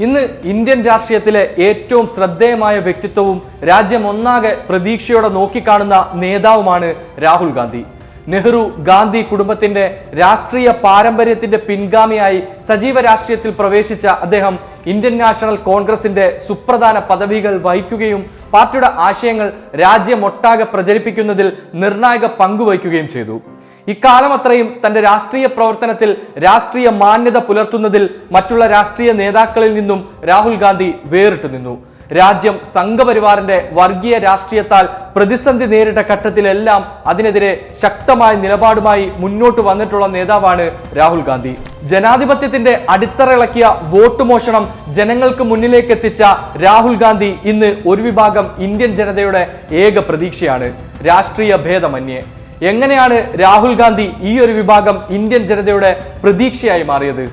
ഇന്ന് ഇന്ത്യൻ രാഷ്ട്രീയത്തിലെ ഏറ്റവും ശ്രദ്ധേയമായ വ്യക്തിത്വവും രാജ്യം ഒന്നാകെ പ്രതീക്ഷയോടെ നോക്കിക്കാണുന്ന നേതാവുമാണ് രാഹുൽ ഗാന്ധി. നെഹ്റു ഗാന്ധി കുടുംബത്തിന്റെ രാഷ്ട്രീയ പാരമ്പര്യത്തിന്റെ പിൻഗാമിയായി സജീവ രാഷ്ട്രീയത്തിൽ പ്രവേശിച്ച അദ്ദേഹം ഇന്ത്യൻ നാഷണൽ കോൺഗ്രസിന്റെ സുപ്രധാന പദവികൾ വഹിക്കുകയും പാർട്ടിയുടെ ആശയങ്ങൾ രാജ്യമൊട്ടാകെ പ്രചരിപ്പിക്കുന്നതിൽ നിർണായക പങ്കുവഹിക്കുകയും ചെയ്തു. ഇക്കാലം അത്രയും തന്റെ രാഷ്ട്രീയ പ്രവർത്തനത്തിൽ രാഷ്ട്രീയ മാന്യത പുലർത്തുന്നതിൽ മറ്റുള്ള രാഷ്ട്രീയ നേതാക്കളിൽ നിന്നും രാഹുൽ ഗാന്ധി വേറിട്ടു നിന്നു. രാജ്യം സംഘപരിവാറിന്റെ വർഗീയ രാഷ്ട്രീയത്താൽ പ്രതിസന്ധി നേരിട്ട ഘട്ടത്തിലെല്ലാം അതിനെതിരെ ശക്തമായ നിലപാടുമായി മുന്നോട്ട് വന്നിട്ടുള്ള നേതാവാണ് രാഹുൽ ഗാന്ധി. ജനാധിപത്യത്തിന്റെ അടിത്തറയിളക്കിയ വോട്ട് മോഷണം ജനങ്ങൾക്ക് മുന്നിലേക്ക് എത്തിച്ച രാഹുൽ ഗാന്ധി ഇന്ന് ഒരു വിഭാഗം ഇന്ത്യൻ ജനതയുടെ ഏക പ്രതീക്ഷയാണ്. രാഷ്ട്രീയ ഭേദമന്യേ. എങ്ങനെയാണ് രാഹുൽ ഗാന്ധി ഈ ഒരു വിഭാഗം ഇന്ത്യൻ ജനതയുടെ പ്രതീക്ഷയായി മാറിയത്?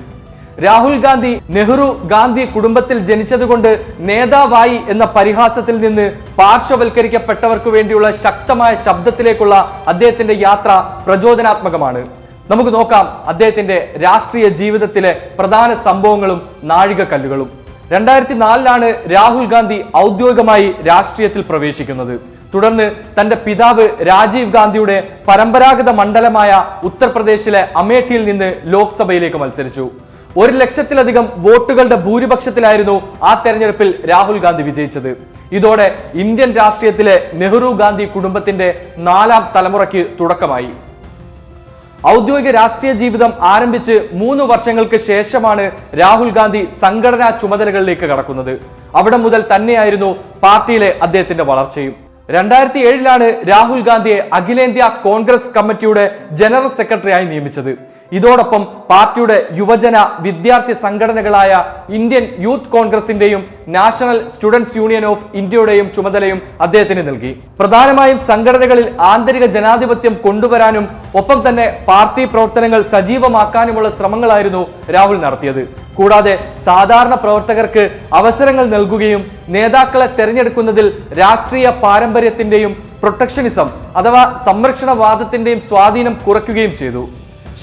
രാഹുൽ ഗാന്ധി നെഹ്റു ഗാന്ധി കുടുംബത്തിൽ ജനിച്ചതുകൊണ്ട് നേതാവായി എന്ന പരിഹാസത്തിൽ നിന്ന് പാർശ്വവൽക്കരിക്കപ്പെട്ടവർക്ക് വേണ്ടിയുള്ള ശക്തമായ ശബ്ദത്തിലേക്കുള്ള അദ്ദേഹത്തിന്റെ യാത്ര പ്രചോദനാത്മകമാണ്. നമുക്ക് നോക്കാം അദ്ദേഹത്തിന്റെ രാഷ്ട്രീയ ജീവിതത്തിലെ പ്രധാന സംഭവങ്ങളും നാഴികക്കല്ലുകളും. രണ്ടായിരത്തി നാലിലാണ് രാഹുൽ ഗാന്ധി ഔദ്യോഗികമായി രാഷ്ട്രീയത്തിൽ പ്രവേശിക്കുന്നത്. തുടർന്ന് തന്റെ പിതാവ് രാജീവ് ഗാന്ധിയുടെ പരമ്പരാഗത മണ്ഡലമായ ഉത്തർപ്രദേശിലെ അമേഠിയിൽ നിന്ന് ലോക്സഭയിലേക്ക് മത്സരിച്ചു. ഒരു ലക്ഷത്തിലധികം വോട്ടുകളുടെ ഭൂരിപക്ഷത്തിലായിരുന്നു ആ തെരഞ്ഞെടുപ്പിൽ രാഹുൽ ഗാന്ധി വിജയിച്ചത്. ഇതോടെ ഇന്ത്യൻ രാഷ്ട്രീയത്തിലെ നെഹ്റു ഗാന്ധി കുടുംബത്തിന്റെ നാലാം തലമുറയ്ക്ക് തുടക്കമായി. ഔദ്യോഗിക രാഷ്ട്രീയ ജീവിതം ആരംഭിച്ച് മൂന്ന് വർഷങ്ങൾക്ക് ശേഷമാണ് രാഹുൽ ഗാന്ധി സംഘടനാ ചുമതലകളിലേക്ക് കടക്കുന്നത്. അവിടെ മുതൽ തന്നെയായിരുന്നു പാർട്ടിയിലെ അദ്ദേഹത്തിന്റെ വളർച്ചയും. രണ്ടായിരത്തി ഏഴിലാണ് രാഹുൽ ഗാന്ധിയെ അഖിലേന്ത്യാ കോൺഗ്രസ് കമ്മിറ്റിയുടെ ജനറൽ സെക്രട്ടറിയായി നിയമിച്ചത്. ഇതോടൊപ്പം പാർട്ടിയുടെ യുവജന വിദ്യാർത്ഥി സംഘടനകളായ ഇന്ത്യൻ യൂത്ത് കോൺഗ്രസിന്റെയും നാഷണൽ സ്റ്റുഡൻസ് യൂണിയൻ ഓഫ് ഇന്ത്യയുടെയും ചുമതലയും അദ്ദേഹത്തിന് നൽകി. പ്രധാനമായും സംഘടനകളിൽ ആന്തരിക ജനാധിപത്യം കൊണ്ടുവരാനും ഒപ്പം തന്നെ പാർട്ടി പ്രവർത്തനങ്ങൾ സജീവമാക്കാനുമുള്ള ശ്രമങ്ങളായിരുന്നു രാഹുൽ നടത്തിയത്. കൂടാതെ സാധാരണ പ്രവർത്തകർക്ക് അവസരങ്ങൾ നൽകുകയും നേതാക്കളെ തെരഞ്ഞെടുക്കുന്നതിൽ രാഷ്ട്രീയ പാരമ്പര്യത്തിന്റെയും പ്രൊട്ടക്ഷനിസം അഥവാ സംരക്ഷണവാദത്തിന്റെയും സ്വാധീനം കുറയ്ക്കുകയും ചെയ്തു.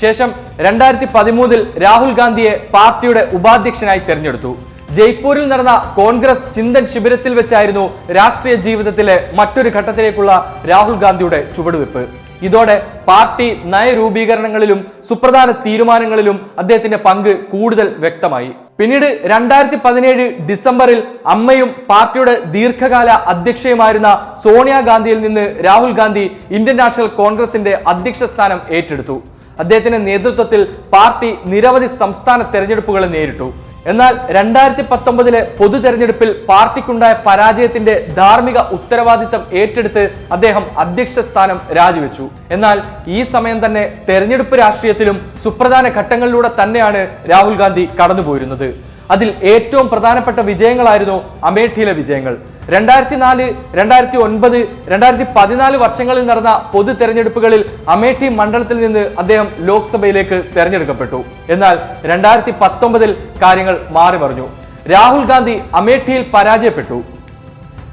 ശേഷം രണ്ടായിരത്തി പതിമൂന്നിൽ രാഹുൽ ഗാന്ധിയെ പാർട്ടിയുടെ ഉപാധ്യക്ഷനായി തെരഞ്ഞെടുത്തു. ജയ്പൂരിൽ നടന്ന കോൺഗ്രസ് ചിന്തൻ ശിബിരത്തിൽ വെച്ചായിരുന്നു രാഷ്ട്രീയ ജീവിതത്തിലെ മറ്റൊരു ഘട്ടത്തിലേക്കുള്ള രാഹുൽ ഗാന്ധിയുടെ ചുവടുവെപ്പ് ഇതോടെ പാർട്ടി നയരൂപീകരണങ്ങളിലും സുപ്രധാന തീരുമാനങ്ങളിലും അദ്ദേഹത്തിന്റെ പങ്ക് കൂടുതൽ വ്യക്തമായി. പിന്നീട് രണ്ടായിരത്തി പതിനേഴ് ഡിസംബറിൽ അമ്മയും പാർട്ടിയുടെ ദീർഘകാല അധ്യക്ഷയുമായിരുന്ന സോണിയാഗാന്ധിയിൽ നിന്ന് രാഹുൽ ഗാന്ധി ഇന്ത്യൻ നാഷണൽ കോൺഗ്രസിന്റെ അധ്യക്ഷ സ്ഥാനം ഏറ്റെടുത്തു. അദ്ദേഹത്തിന്റെ നേതൃത്വത്തിൽ പാർട്ടി നിരവധി സംസ്ഥാന തെരഞ്ഞെടുപ്പുകളെ നേരിട്ടു. എന്നാൽ രണ്ടായിരത്തി പത്തൊമ്പതിലെ പൊതു തെരഞ്ഞെടുപ്പിൽ പാർട്ടിക്കുണ്ടായ പരാജയത്തിന്റെ ധാർമ്മിക ഉത്തരവാദിത്തം ഏറ്റെടുത്ത് അദ്ദേഹം അധ്യക്ഷ സ്ഥാനം രാജിവെച്ചു. എന്നാൽ ഈ സമയം തന്നെ തെരഞ്ഞെടുപ്പ് രാഷ്ട്രീയത്തിലും സുപ്രധാന ഘട്ടങ്ങളിലൂടെ തന്നെയാണ് രാഹുൽ ഗാന്ധി കടന്നുപോയിരുന്നത്. അതിൽ ഏറ്റവും പ്രധാനപ്പെട്ട വിജയങ്ങളായിരുന്നു അമേഠിയിലെ വിജയങ്ങൾ. രണ്ടായിരത്തി നാല് രണ്ടായിരത്തി ഒൻപത് രണ്ടായിരത്തി പതിനാല് വർഷങ്ങളിൽ നടന്ന പൊതു തെരഞ്ഞെടുപ്പുകളിൽ അമേഠി മണ്ഡലത്തിൽ നിന്ന് അദ്ദേഹം ലോക്സഭയിലേക്ക് തെരഞ്ഞെടുക്കപ്പെട്ടു. എന്നാൽ രണ്ടായിരത്തി പത്തൊമ്പതിൽ കാര്യങ്ങൾ മാറി മറിഞ്ഞു. രാഹുൽ ഗാന്ധി അമേഠിയിൽ പരാജയപ്പെട്ടു.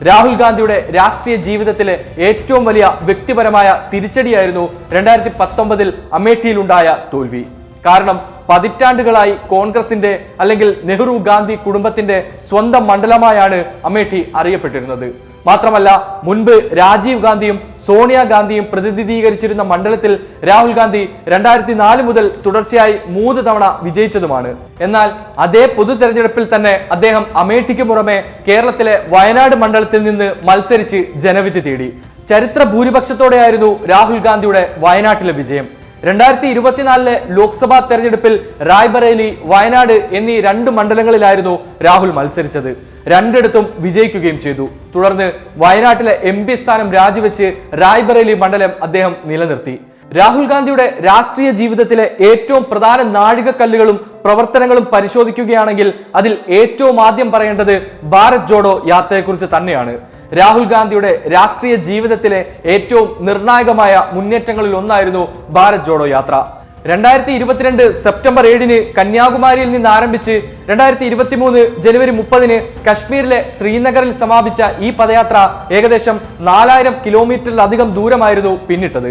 രാഹുൽ ഗാന്ധിയുടെ രാഷ്ട്രീയ ജീവിതത്തിലെ ഏറ്റവും വലിയ വ്യക്തിപരമായ തിരിച്ചടിയായിരുന്നു രണ്ടായിരത്തി പത്തൊമ്പതിൽ അമേഠിയിലുണ്ടായ തോൽവി. കാരണം പതിറ്റാണ്ടുകളായി കോൺഗ്രസിന്റെ അല്ലെങ്കിൽ നെഹ്റു ഗാന്ധി കുടുംബത്തിന്റെ സ്വന്തം മണ്ഡലമായാണ് അമേഠി അറിയപ്പെട്ടിരുന്നത്. മാത്രമല്ല മുൻപ് രാജീവ് ഗാന്ധിയും സോണിയാഗാന്ധിയും പ്രതിനിധീകരിച്ചിരുന്ന മണ്ഡലത്തിൽ രാഹുൽ ഗാന്ധി രണ്ടായിരത്തി നാല് മുതൽ തുടർച്ചയായി മൂന്ന് തവണ വിജയിച്ചതുമാണ്. എന്നാൽ അതേ പൊതു തെരഞ്ഞെടുപ്പിൽ തന്നെ അദ്ദേഹം അമേഠിക്ക് പുറമെ കേരളത്തിലെ വയനാട് മണ്ഡലത്തിൽ നിന്ന് മത്സരിച്ച് ജനവിധി തേടി. ചരിത്ര ഭൂരിപക്ഷത്തോടെയായിരുന്നു രാഹുൽ ഗാന്ധിയുടെ വയനാട്ടിലെ വിജയം. രണ്ടായിരത്തി ഇരുപത്തിനാലിലെ ലോക്സഭാ തെരഞ്ഞെടുപ്പിൽ റായ്ബറേലി വയനാട് എന്നീ രണ്ട് മണ്ഡലങ്ങളിലായിരുന്നു രാഹുൽ മത്സരിച്ചത്. രണ്ടിടത്തും വിജയിക്കുകയും ചെയ്തു. തുടർന്ന് വയനാട്ടിലെ എം പി സ്ഥാനം രാജിവെച്ച് റായ്ബറേലി മണ്ഡലം അദ്ദേഹം നിലനിർത്തി. രാഹുൽ ഗാന്ധിയുടെ രാഷ്ട്രീയ ജീവിതത്തിലെ ഏറ്റവും പ്രധാന നാഴികക്കല്ലുകളും പ്രവർത്തനങ്ങളും പരിശോധിക്കുകയാണെങ്കിൽ അതിൽ ഏറ്റവും ആദ്യം പറയേണ്ടത് ഭാരത് ജോഡോ യാത്രയെക്കുറിച്ച് തന്നെയാണ്. രാഹുൽ ഗാന്ധിയുടെ രാഷ്ട്രീയ ജീവിതത്തിലെ ഏറ്റവും നിർണായകമായ മുന്നേറ്റങ്ങളിൽ ഒന്നായിരുന്നു ഭാരത് ജോഡോ യാത്ര. രണ്ടായിരത്തി ഇരുപത്തിരണ്ട് സെപ്റ്റംബർ ഏഴിന് കന്യാകുമാരിയിൽ നിന്ന് ആരംഭിച്ച് രണ്ടായിരത്തി ഇരുപത്തി മൂന്ന് ജനുവരി മുപ്പതിന് കശ്മീരിലെ ശ്രീനഗറിൽ സമാപിച്ച ഈ പദയാത്ര ഏകദേശം നാലായിരം കിലോമീറ്ററിലധികം ദൂരമായിരുന്നു പിന്നിട്ടത്.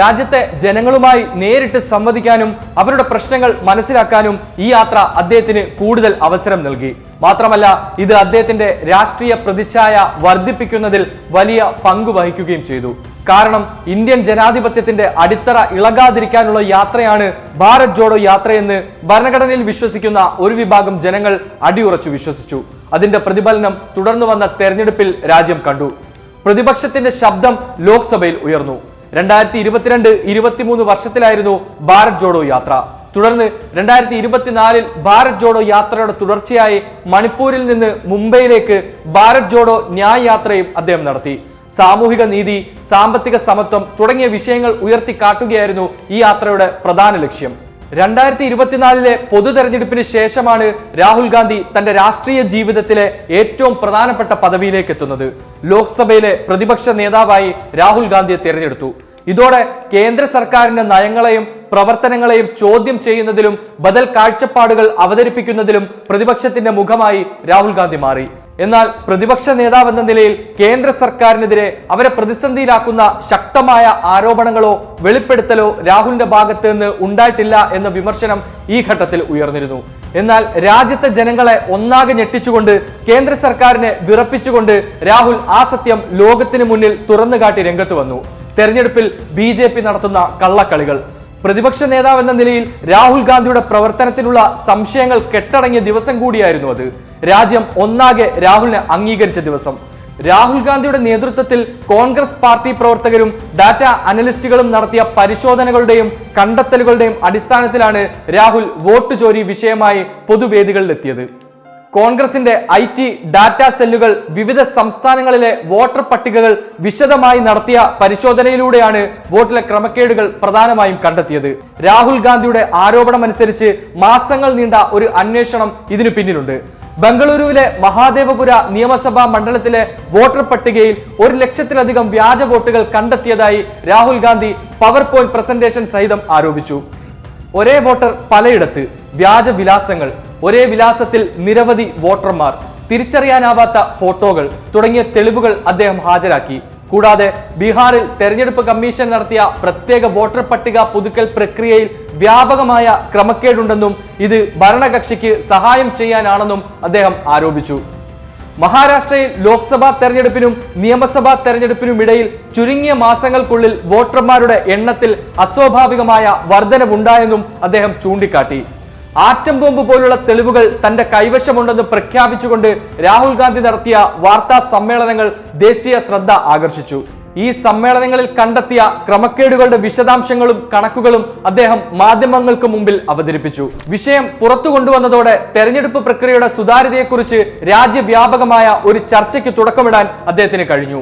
രാജ്യത്തെ ജനങ്ങളുമായി നേരിട്ട് സംവദിക്കാനും അവരുടെ പ്രശ്നങ്ങൾ മനസ്സിലാക്കാനും ഈ യാത്ര അദ്ദേഹത്തിന് കൂടുതൽ അവസരം നൽകി. മാത്രമല്ല ഇത് അദ്ദേഹത്തിന്റെ രാഷ്ട്രീയ പ്രതിച്ഛായ വർദ്ധിപ്പിക്കുന്നതിൽ വലിയ പങ്ക് വഹിക്കുകയും ചെയ്തു. കാരണം ഇന്ത്യൻ ജനാധിപത്യത്തിന്റെ അടിത്തറ ഇളകാതിരിക്കാനുള്ള യാത്രയാണ് ഭാരത് ജോഡോ യാത്രയെന്ന് ഭരണഘടനയിൽ വിശ്വസിക്കുന്ന ഒരു വിഭാഗം ജനങ്ങൾ അടിയുറച്ചു വിശ്വസിച്ചു. അതിന്റെ പ്രതിഫലനം തുടർന്നു വന്ന തെരഞ്ഞെടുപ്പിൽ രാജ്യം കണ്ടു. പ്രതിപക്ഷത്തിന്റെ ശബ്ദം ലോക്സഭയിൽ ഉയർന്നു. രണ്ടായിരത്തി ഇരുപത്തിരണ്ട് ഇരുപത്തിമൂന്ന് വർഷത്തിലായിരുന്നു ഭാരത് ജോഡോ യാത്ര. തുടർന്ന് രണ്ടായിരത്തി ഇരുപത്തിനാലിൽ ഭാരത് ജോഡോ യാത്രയുടെ തുടർച്ചയായി മണിപ്പൂരിൽ നിന്ന് മുംബൈയിലേക്ക് ഭാരത് ജോഡോ ന്യായ യാത്രയും അദ്ദേഹം നടത്തി. സാമൂഹിക നീതി സാമ്പത്തിക സമത്വം തുടങ്ങിയ വിഷയങ്ങൾ ഉയർത്തിക്കാട്ടുകയായിരുന്നു ഈ യാത്രയുടെ പ്രധാന ലക്ഷ്യം. രണ്ടായിരത്തി ഇരുപത്തിനാലിലെ പൊതു തെരഞ്ഞെടുപ്പിന് ശേഷമാണ് രാഹുൽ ഗാന്ധി തന്റെ രാഷ്ട്രീയ ജീവിതത്തിലെ ഏറ്റവും പ്രധാനപ്പെട്ട പദവിയിലേക്ക് എത്തുന്നത്. ലോക്സഭയിലെ പ്രതിപക്ഷ നേതാവായി രാഹുൽ ഗാന്ധിയെ തിരഞ്ഞെടുത്തു. ഇതോടെ കേന്ദ്ര സർക്കാരിന്റെ നയങ്ങളെയും പ്രവർത്തനങ്ങളെയും ചോദ്യം ചെയ്യുന്നതിലും ബദൽ കാഴ്ചപ്പാടുകൾ അവതരിപ്പിക്കുന്നതിലും പ്രതിപക്ഷത്തിന്റെ മുഖമായി രാഹുൽ ഗാന്ധി മാറി. എന്നാൽ പ്രതിപക്ഷ നേതാവെന്ന നിലയിൽ കേന്ദ്ര സർക്കാരിനെതിരെ അവരെ പ്രതിസന്ധിയിലാക്കുന്ന ശക്തമായ ആരോപണങ്ങളോ വെളിപ്പെടുത്തലോ രാഹുലിന്റെ ഭാഗത്ത് നിന്ന് ഉണ്ടായിട്ടില്ല എന്ന വിമർശനം ഈ ഘട്ടത്തിൽ ഉയർന്നിരുന്നു. എന്നാൽ രാജ്യത്തെ ജനങ്ങളെ ഒന്നാകെ ഞെട്ടിച്ചുകൊണ്ട് കേന്ദ്ര സർക്കാരിനെ വിറപ്പിച്ചുകൊണ്ട് രാഹുൽ ആ സത്യം ലോകത്തിന് മുന്നിൽ തുറന്നുകാട്ടി രംഗത്ത് വന്നു. തെരഞ്ഞെടുപ്പിൽ ബി നടത്തുന്ന കള്ളക്കളികൾ. പ്രതിപക്ഷ നേതാവ് എന്ന നിലയിൽ രാഹുൽ ഗാന്ധിയുടെ പ്രവർത്തനത്തിലുള്ള സംശയങ്ങൾ കെട്ടടങ്ങിയ ദിവസം കൂടിയായിരുന്നു അത്. രാജ്യം ഒന്നാകെ രാഹുലിനെ അംഗീകരിച്ച ദിവസം. രാഹുൽ ഗാന്ധിയുടെ നേതൃത്വത്തിൽ കോൺഗ്രസ് പാർട്ടി പ്രവർത്തകരും ഡാറ്റ അനലിസ്റ്റുകളും നടത്തിയ പരിശോധനകളുടെയും കണ്ടെത്തലുകളുടെയും അടിസ്ഥാനത്തിലാണ് രാഹുൽ വോട്ട് ചോരി വിഷയമായി പൊതുവേദികളിലെത്തിയത്. കോൺഗ്രസിന്റെ ഐ ടി ഡാറ്റ സെല്ലുകൾ വിവിധ സംസ്ഥാനങ്ങളിലെ വോട്ടർ പട്ടികകൾ വിശദമായി നടത്തിയ പരിശോധനയിലൂടെയാണ് വോട്ടിലെ ക്രമക്കേടുകൾ പ്രധാനമായും കണ്ടെത്തിയത്. രാഹുൽ ഗാന്ധിയുടെ ആരോപണമനുസരിച്ച് മാസങ്ങൾ നീണ്ട ഒരു അന്വേഷണം ഇതിനു പിന്നിലുണ്ട്. ബംഗളൂരുവിലെ മഹാദേവപുര നിയമസഭാ മണ്ഡലത്തിലെ വോട്ടർ പട്ടികയിൽ ഒരു ലക്ഷത്തിലധികം വ്യാജ വോട്ടുകൾ കണ്ടെത്തിയതായി Rahul Gandhi power point presentation സഹിതം ആരോപിച്ചു. ഒരേ വോട്ടർ പലയിടത്ത്. വ്യാജ വിലാസങ്ങൾ ഒരേ വിലാസത്തിൽ നിരവധി വോട്ടർമാർ. തിരിച്ചറിയാനാവാത്ത ഫോട്ടോകൾ തുടങ്ങിയ തെളിവുകൾ അദ്ദേഹം ഹാജരാക്കി. കൂടാതെ ബീഹാറിൽ തെരഞ്ഞെടുപ്പ് കമ്മീഷൻ നടത്തിയ പ്രത്യേക വോട്ടർ പട്ടിക പുതുക്കൽ പ്രക്രിയയിൽ വ്യാപകമായ ക്രമക്കേടുണ്ടെന്നും ഇത് ഭരണകക്ഷിക്ക് സഹായം ചെയ്യാനാണെന്നും അദ്ദേഹം ആരോപിച്ചു. മഹാരാഷ്ട്രയിൽ ലോക്സഭാ തെരഞ്ഞെടുപ്പിനും നിയമസഭാ തെരഞ്ഞെടുപ്പിനും ഇടയിൽ ചുരുങ്ങിയ മാസങ്ങൾക്കുള്ളിൽ വോട്ടർമാരുടെ എണ്ണത്തിൽ അസ്വാഭാവികമായ വർധനവുണ്ടായെന്നും അദ്ദേഹം ചൂണ്ടിക്കാട്ടി. ആറ്റം ബോംബ് പോലുള്ള തെളിവുകൾ തന്റെ കൈവശമുണ്ടെന്ന് പ്രഖ്യാപിച്ചുകൊണ്ട് രാഹുൽ ഗാന്ധി നടത്തിയ വാർത്താ സമ്മേളനങ്ങൾ ദേശീയ ശ്രദ്ധ ആകർഷിച്ചു. ഈ സമ്മേളനങ്ങളിൽ കണ്ടെത്തിയ ക്രമക്കേടുകളുടെ വിശദാംശങ്ങളും കണക്കുകളും അദ്ദേഹം മാധ്യമങ്ങൾക്ക് മുമ്പിൽ അവതരിപ്പിച്ചു. വിഷയം പുറത്തു കൊണ്ടുവന്നതോടെ തെരഞ്ഞെടുപ്പ് പ്രക്രിയയുടെ സുതാര്യതയെക്കുറിച്ച് രാജ്യവ്യാപകമായ ഒരു ചർച്ചയ്ക്ക് തുടക്കമിടാൻ അദ്ദേഹത്തിന് കഴിഞ്ഞു.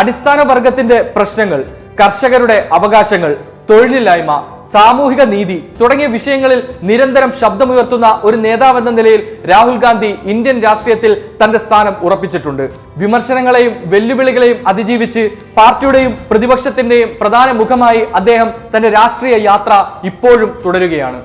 അടിസ്ഥാന വർഗത്തിന്റെ പ്രശ്നങ്ങൾ കർഷകരുടെ അവകാശങ്ങൾ തൊഴിലില്ലായ്മ സാമൂഹിക നീതി തുടങ്ങിയ വിഷയങ്ങളിൽ നിരന്തരം ശബ്ദമുയർത്തുന്ന ഒരു നേതാവെന്ന നിലയിൽ രാഹുൽ ഗാന്ധി ഇന്ത്യൻ രാഷ്ട്രീയത്തിൽ തന്റെ സ്ഥാനം ഉറപ്പിച്ചിട്ടുണ്ട്. വിമർശനങ്ങളെയും വെല്ലുവിളികളെയും അതിജീവിച്ച് പാർട്ടിയുടെയും പ്രതിപക്ഷത്തിന്റെയും പ്രധാന മുഖമായി അദ്ദേഹം തന്റെ രാഷ്ട്രീയ യാത്ര ഇപ്പോഴും തുടരുകയാണ്.